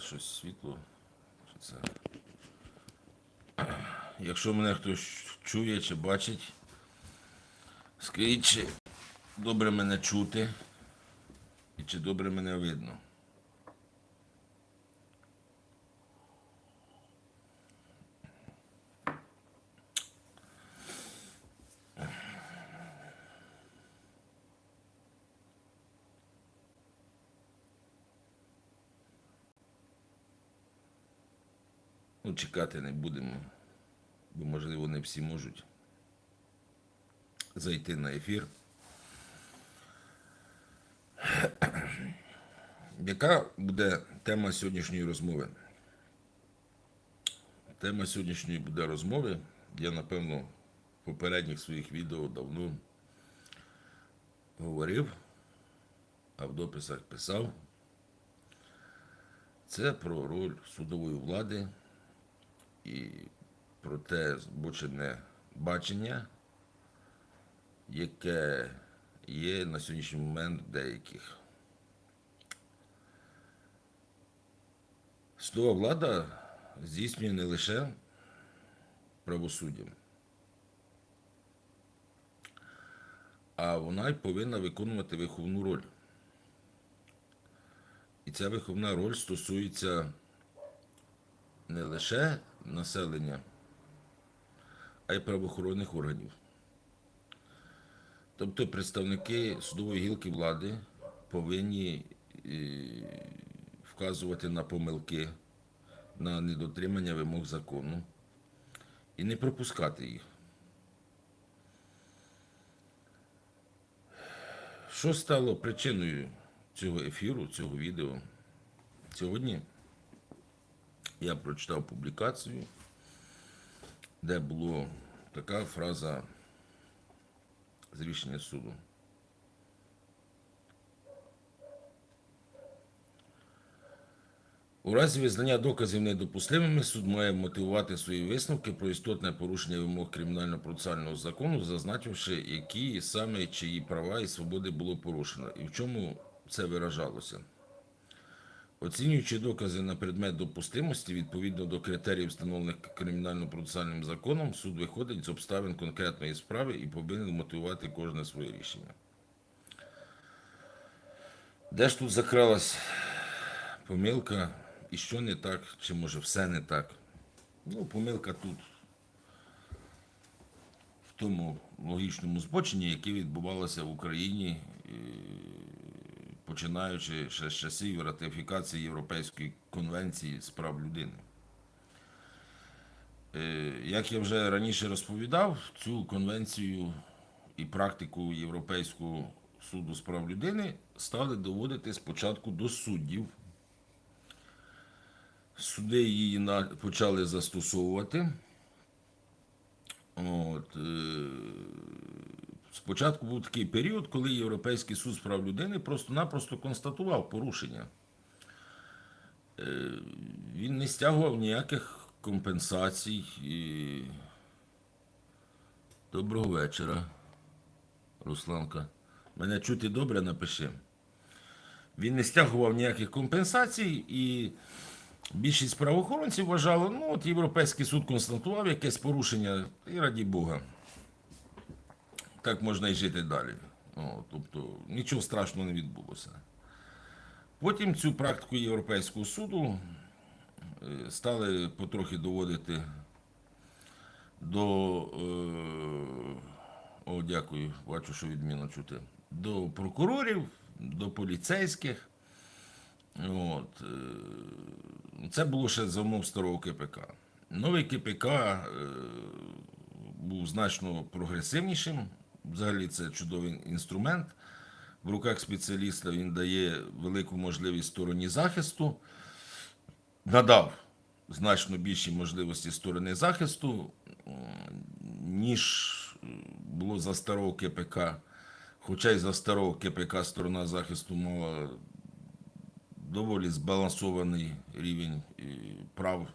щось світло. Це? Якщо мене хтось чує чи бачить, скажіть, чи добре мене чути і чи добре мене видно. Чекати не будемо, бо, можливо, не всі можуть зайти на ефір. Яка буде тема сьогоднішньої розмови? Тема сьогоднішньої буде розмови. Я, напевно, в попередніх своїх відео давно говорив, а в дописах писав. Це про роль судової влади і про те збочене бачення, яке є на сьогоднішній момент деяких. Судова влада здійснює не лише правосуддя, а вона й повинна виконувати виховну роль. І ця виховна роль стосується не лише населення, а й правоохоронних органів. Тобто представники судової гілки влади повинні е, вказувати на помилки, на недотримання вимог закону і не пропускати їх. Що стало причиною цього ефіру, цього відео? Сьогодні я прочитав публікацію, де була така фраза з рішення суду. У разі визнання доказів недопустимими суд має мотивувати свої висновки про істотне порушення вимог кримінально-процесуального закону, зазначивши, які саме чиї права і свободи було порушено, і в чому це виражалося. Оцінюючи докази на предмет допустимості відповідно до критеріїв, встановлених кримінально-процесуальним законом, суд виходить з обставин конкретної справи і повинен мотивувати кожне своє рішення. Де ж тут закралась помилка і що не так, чи може все не так? Ну, помилка тут в тому логічному збоченні, яке відбувалося в Україні е, починаючи ще з часів ратифікації Європейської конвенції з прав людини. Е, Як я вже раніше розповідав, цю конвенцію і практику Європейського суду з прав людини стали доводити спочатку до суддів. Суди її почали застосовувати. От, е, Спочатку був такий період, коли Європейський суд з прав людини просто-напросто констатував порушення. Е, Він не стягував ніяких компенсацій. Доброго вечора, Русланка. Мене чути добре, напиши. Він не стягував ніяких компенсацій, і більшість правоохоронців вважало, ну от Європейський суд констатував якесь порушення, і раді Бога так можна і жити далі. О, тобто нічого страшного не відбулося. Потім цю практику Європейського суду е, стали потрохи доводити до. Е, о, дякую, бачу, що відмінно чути. До прокурорів, до поліцейських. От, е, це було ще за умов старого КПК. Новий КПК був значно прогресивнішим. Взагалі це чудовий інструмент. В руках спеціаліста він дає велику можливість стороні захисту, надав значно більші можливості сторони захисту, ніж було за старого КПК. Хоча й за старого КПК сторона захисту мала доволі збалансований рівень прав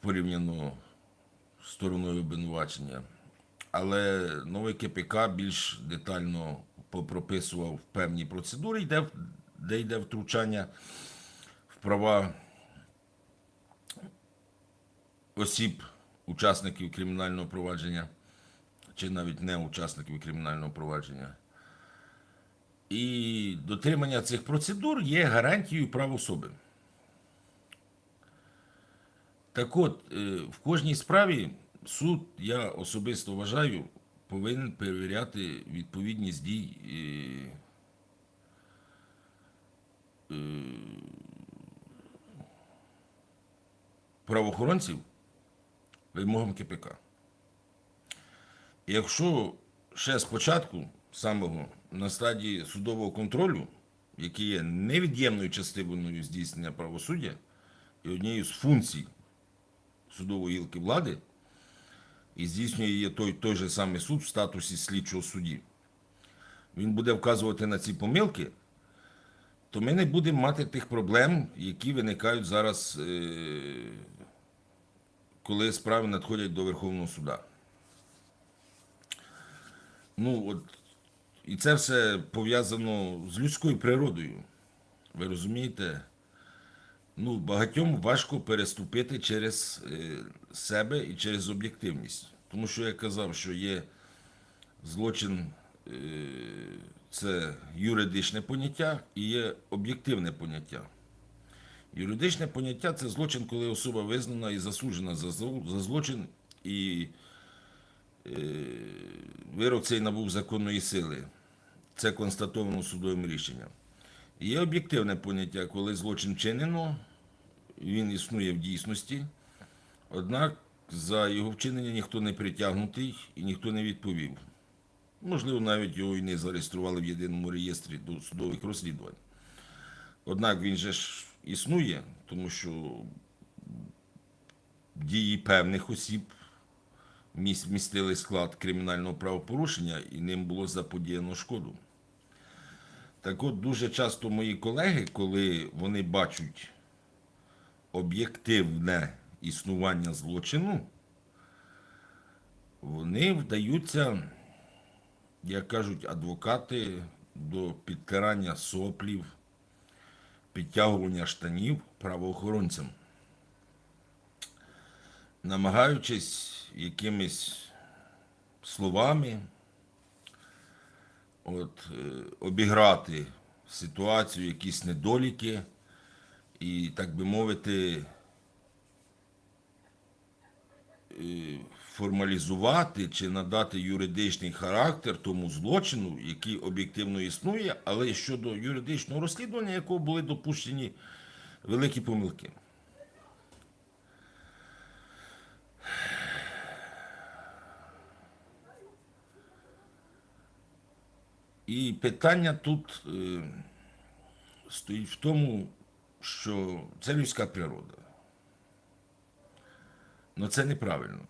порівняно з стороною обвинувачення. Але новий КПК більш детально попрописував певні процедури, де, де йде втручання в права осіб, учасників кримінального провадження, чи навіть не учасників кримінального провадження. І дотримання цих процедур є гарантією прав особи. Так от, е, в кожній справі суд, я особисто вважаю, повинен перевіряти відповідність дій е, е, правоохоронців вимогам КПК. Якщо ще спочатку самого на стадії судового контролю, який є невід'ємною частиною здійснення правосуддя і однією з функцій судової гілки влади, і здійснює її той, той же самий суд в статусі слідчого судді, він буде вказувати на ці помилки, то ми не будемо мати тих проблем, які виникають зараз, е, коли справи надходять до Верховного суда. Ну, от, і це все пов'язано з людською природою. Ви розумієте? Ну, багатьом важко переступити через е, себе і через об'єктивність. Тому що я казав, що є злочин е, це юридичне поняття і є об'єктивне поняття. Юридичне поняття це злочин, коли особа визнана і засуджена за, злочин, і е, вирок цей набув законної сили. Це констатовано судовим рішенням. Є об'єктивне поняття, коли злочин вчинено, він існує в дійсності, однак за його вчинення ніхто не притягнутий і ніхто не відповів. Можливо, навіть його і не зареєстрували в єдиному реєстрі до судових розслідувань. Однак він же ж існує, тому що дії певних осіб містили склад кримінального правопорушення і ним було заподіяно шкоду. Так от дуже часто мої колеги, коли вони бачать об'єктивне існування злочину, вони вдаються, як кажуть адвокати, до підтирання соплів, підтягування штанів правоохоронцям, намагаючись якимись словами от, е, обіграти ситуацію, якісь недоліки і, так би мовити, е, формалізувати чи надати юридичний характер тому злочину, який об'єктивно існує, але щодо юридичного розслідування, якого були допущені великі помилки. І питання тут е, стоїть в тому, що це людська природа. Але це неправильно.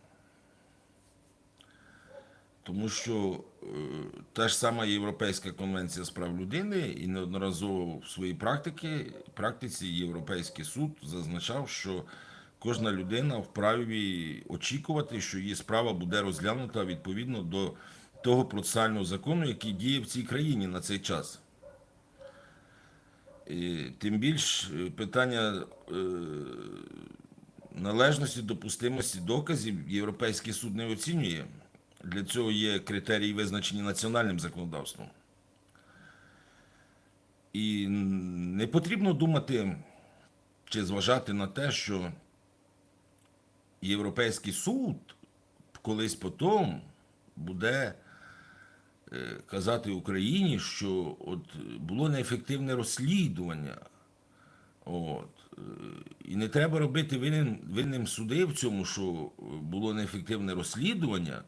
Тому що е, та ж сама Європейська конвенція з прав людини і неодноразово в своїй практиці, практиці Європейський суд зазначав, що кожна людина вправі очікувати, що її справа буде розглянута відповідно до того процесуального закону, який діє в цій країні на цей час. І тим більш е, питання е, належності, допустимості доказів Європейський суд не оцінює. Для цього є критерії, визначені національним законодавством. І не потрібно думати чи зважати на те, що Європейський суд колись потім буде казати Україні, що от було неефективне розслідування. От. е, І не треба робити винним, винним суди в цьому, що було неефективне розслідування.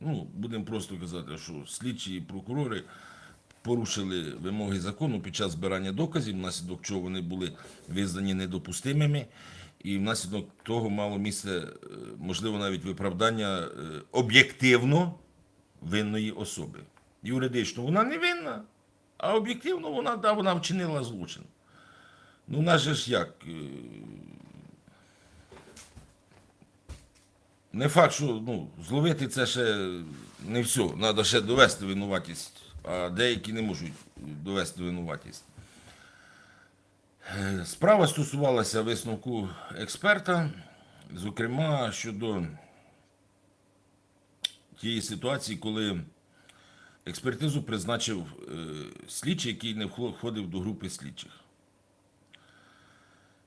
Ну, будемо просто казати, що слідчі і прокурори порушили вимоги закону під час збирання доказів, внаслідок чого вони були визнані недопустимими, і внаслідок того мало місце, е, можливо, навіть виправдання е, об'єктивно винної особи. Юридично вона не винна, а об'єктивно вона, да, вона вчинила злочин. Ну, нас же ж як? е, Не факт, що ну, зловити це ще не все. Треба ще довести винуватість, а деякі не можуть довести винуватість. Е, Справа стосувалася висновку експерта, зокрема щодо тієї ситуації, коли експертизу призначив е, слідчий, який не входив до групи слідчих.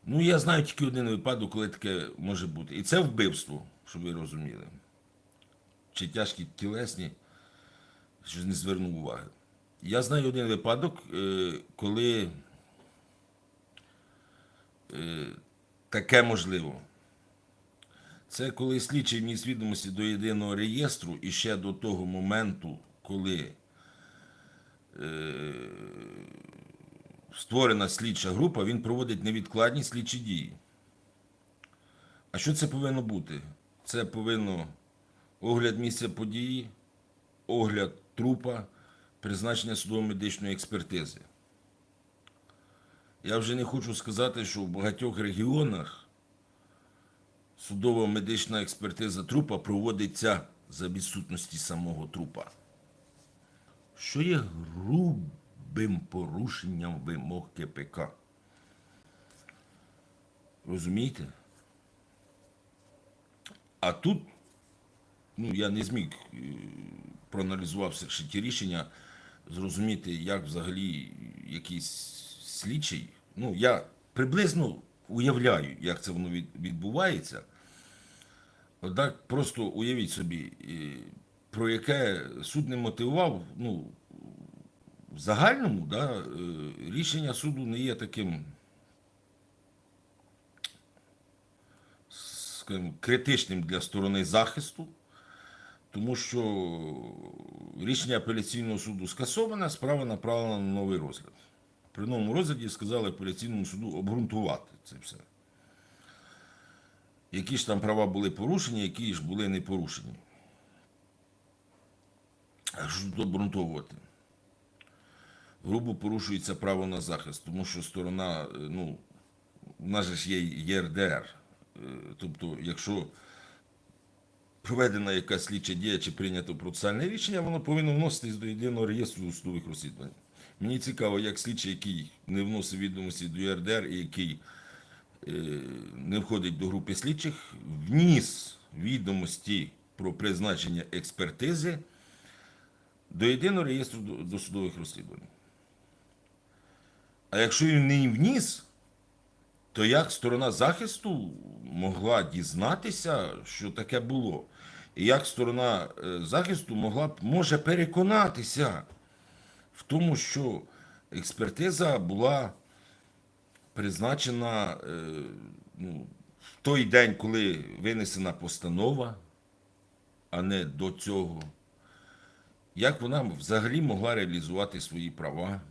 Ну, я знаю тільки один випадок, коли таке може бути. І це вбивство, щоб ви розуміли. Чи тяжкі тілесні, що не звернув уваги. Я знаю один випадок, е, коли е, таке можливо. Це коли слідчий вніс відомості до єдиного реєстру і ще до того моменту, коли е, створена слідча група, він проводить невідкладні слідчі дії. А що це повинно бути? Це повинно огляд місця події, огляд трупа, призначення судово-медичної експертизи. Я вже не хочу сказати, що в багатьох регіонах судово-медична експертиза трупа проводиться за відсутності самого трупа, що є грубим порушенням вимог КПК. Розумієте? А тут, ну, я не зміг, е, проаналізувавши ще ті рішення, зрозуміти, як взагалі якийсь слідчий. Ну, я приблизно уявляю, як це воно відбувається. Однак просто уявіть собі, про яке суд не мотивував, ну, в загальному да, е, рішення суду не є таким скажімо, критичним для сторони захисту, тому що рішення апеляційного суду скасоване, справа направлена на новий розгляд. При новому розгляді сказали апеляційному суду обґрунтувати це все. Які ж там права були порушені, які ж були не порушені. Що тут обґрунтовувати? Грубо порушується право на захист, тому що сторона, е, ну, в нас ж є ЄРДР. Е, Тобто, якщо проведена якась слідча дія чи прийнято процесуальне рішення, воно повинно вноситись до єдиного реєстру судових розслідувань. Мені цікаво, як слідчий, який не вносив відомості до ЄРДР і який е, не входить до групи слідчих, вніс відомості про призначення експертизи до єдиного реєстру досудових розслідувань. А якщо він не вніс, то як сторона захисту могла дізнатися, що таке було? І як сторона е, захисту могла може переконатися в тому, що експертиза була призначена е, ну, в той день, коли винесена постанова, а не до цього? Як вона взагалі могла реалізувати свої права?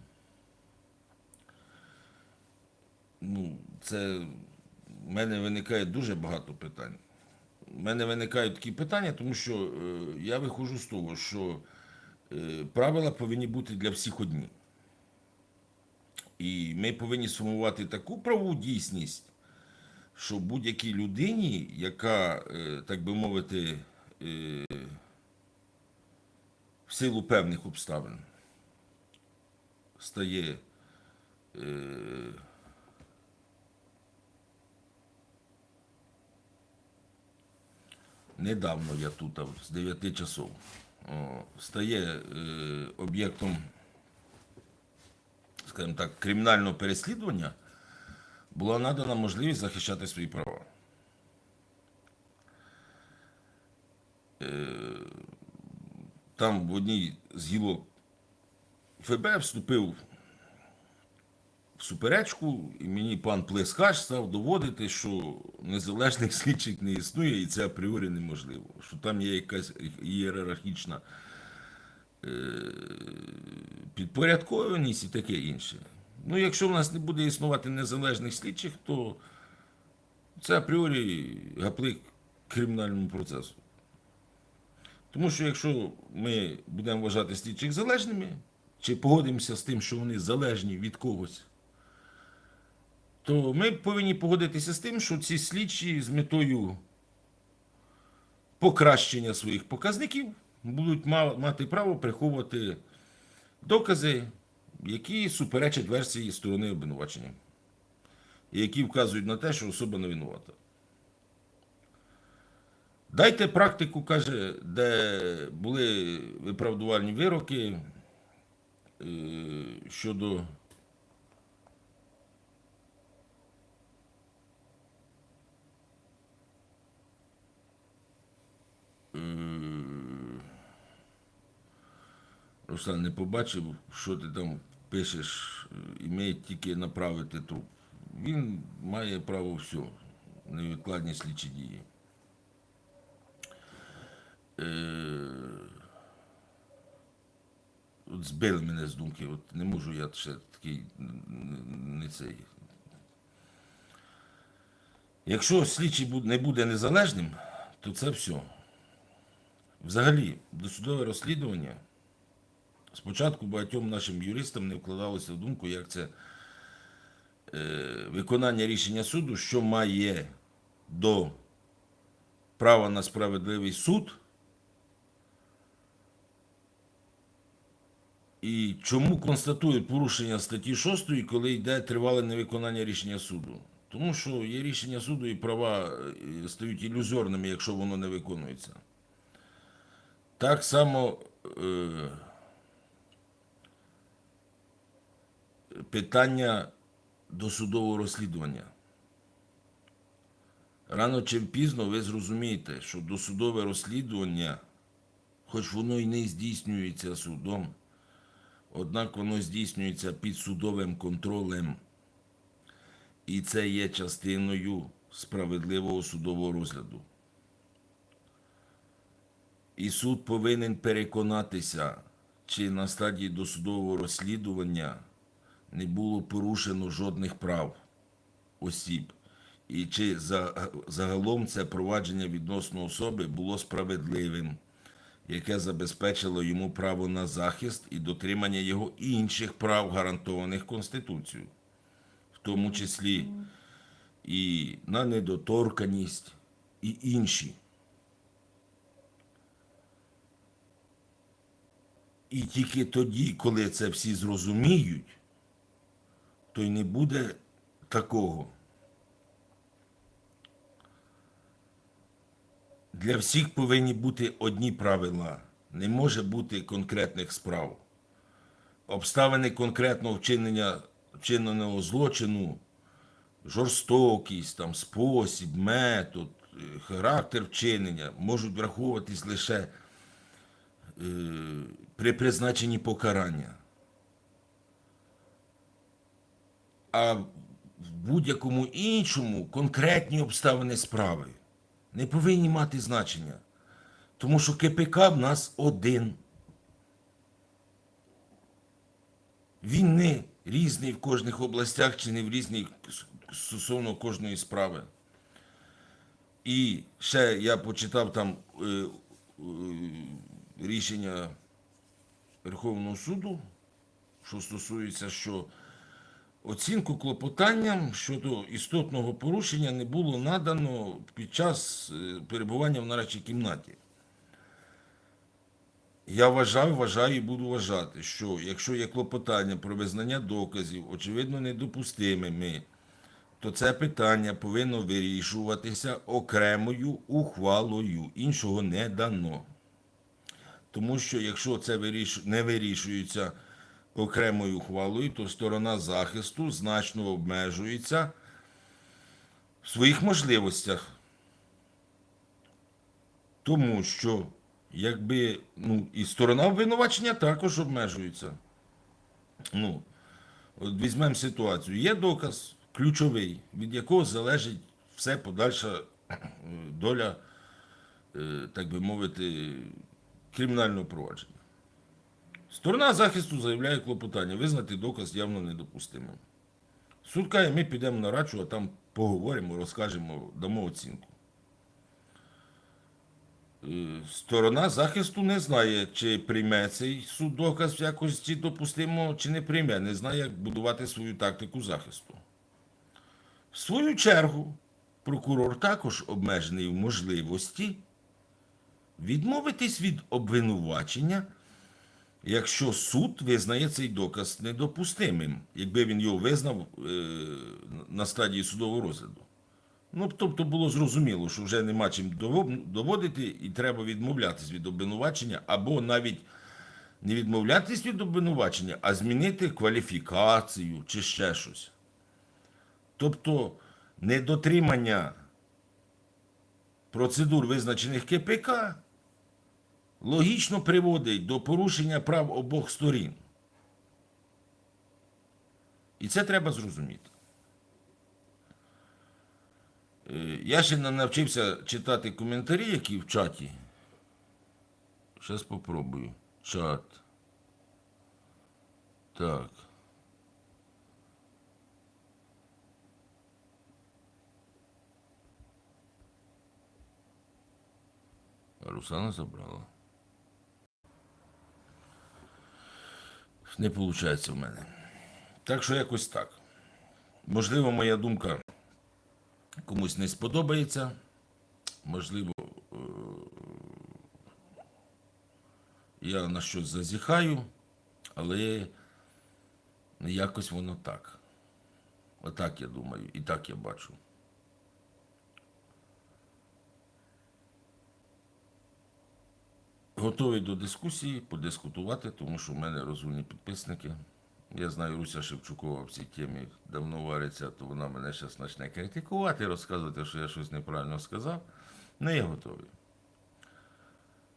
ну, це в мене виникає дуже багато питань. У мене виникають такі питання, тому що е, я виходжу з того, що правила повинні бути для всіх одні. І ми повинні сформувати таку правову дійсність, що будь-якій людині, яка, е, так би мовити, е, в силу певних обставин стає е, недавно я тут з 9 часов стає е, об'єктом, скажімо так, кримінального переслідування, була надана можливість захищати свої права. Е, там в одній з гілок ФБ вступив в суперечку, і мені пан Плескаш став доводити, що незалежних слідчих не існує, і це апріорі неможливо. Що там є якась ієрархічна е, підпорядкованість і таке інше. Ну, якщо в нас не буде існувати незалежних слідчих, то це апріорі гаплик кримінальному процесу. Тому що якщо ми будемо вважати слідчих залежними, чи погодимося з тим, що вони залежні від когось, то ми повинні погодитися з тим, що ці слідчі з метою покращення своїх показників будуть мати право приховувати докази, які суперечать версії сторони обвинувачення. які вказують на те, що особа не винувата. Дайте практику, каже, де були виправдувальні вироки е, щодо Руслан не побачив, що ти там пишеш, е, імеє тільки направити труп. Він має право все, невідкладні слідчі дії. Е, От збили мене з думки, от не можу я ще такий не цей. Якщо слідчий не буде незалежним, то це все. Взагалі, досудове розслідування спочатку багатьом нашим юристам не вкладалося в думку, як це е, виконання рішення суду, що має до права на справедливий суд. І чому констатують порушення статті 6, коли йде тривале невиконання рішення суду? Тому що є рішення суду і права е, стають ілюзорними, якщо воно не виконується. Так само е, питання досудового розслідування. Рано чи пізно ви зрозумієте, що досудове розслідування, хоч воно і не здійснюється судом, однак воно здійснюється під судовим контролем. І це є частиною справедливого судового розгляду. І суд повинен переконатися, чи на стадії досудового розслідування не було порушено жодних прав осіб, і чи загалом це провадження відносно особи було справедливим, яке забезпечило йому право на захист і дотримання його інших прав, гарантованих Конституцією, в тому числі і на недоторканість, і інші. І тільки тоді, коли це всі зрозуміють, то й не буде такого. Для всіх повинні бути одні правила. Не може бути конкретних справ. Обставини конкретного вчинення вчиненого злочину, жорстокість, там, спосіб, метод, е, характер вчинення можуть враховуватись лише е, при призначенні покарання. А в будь-якому іншому конкретні обставини справи не повинні мати значення. Тому що КПК в нас один. Він не різний в кожних областях чи не в різний с- стосовно кожної справи. І ще я почитав там е, е, рішення Верховного суду, що стосується, що оцінку клопотанням щодо істотного порушення не було надано під час е, перебування в нарадчій кімнаті. Я вважав, вважаю і буду вважати, що якщо є клопотання про визнання доказів, очевидно, недопустимими, то це питання повинно вирішуватися окремою ухвалою. Іншого не дано. Тому що якщо це не вирішується окремою ухвалою, то сторона захисту значно обмежується в своїх можливостях. Тому що якби ну, і сторона обвинувачення також обмежується. Ну, от візьмемо ситуацію. Є доказ ключовий, від якого залежить все подальша е, доля, е, так би мовити, кримінального провадження. Сторона захисту заявляє клопотання, визнати доказ явно недопустимим. Суд каже, ми підемо на рачу, а там поговоримо, розкажемо, дамо оцінку. Е, Сторона захисту не знає, чи прийме цей суд доказ в якості допустимого, чи не прийме, не знає, як будувати свою тактику захисту. В свою чергу, прокурор також обмежений в можливості відмовитись від обвинувачення якщо суд визнає цей доказ недопустимим, якби він його визнав е, на стадії судового розгляду. Ну, тобто було зрозуміло, що вже нема чим доводити, і треба відмовлятись від обвинувачення, або навіть не відмовлятись від обвинувачення, а змінити кваліфікацію чи ще щось. Тобто недотримання процедур, визначених КПК, логічно приводить до порушення прав обох сторін. І це треба зрозуміти. Е, Я ще не навчився читати коментарі, які в чаті. Зараз попробую. Чат. Так. А Русана забрала. Не виходить в мене. Так що якось так. Можливо, моя думка комусь не сподобається. Можливо, е, я на щось зазіхаю, але якось воно так. Отак я думаю, і так я бачу. Готовий до дискусії, подискутувати, тому що в мене розумні підписники. Я знаю, Руся Шевчукова в цій темі давно вариться, то вона мене зараз почне критикувати, розказувати, що я щось неправильно сказав. Не я готовий.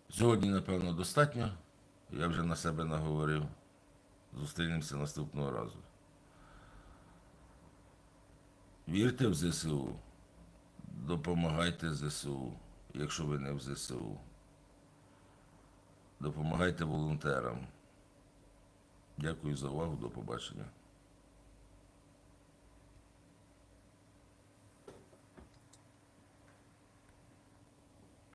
Сьогодні, напевно, достатньо. Я вже на себе наговорив. Зустрінемося наступного разу. Вірте в ЗСУ. Допомагайте ЗСУ, якщо ви не в ЗСУ. Допомагайте волонтерам. Дякую за увагу. До побачення.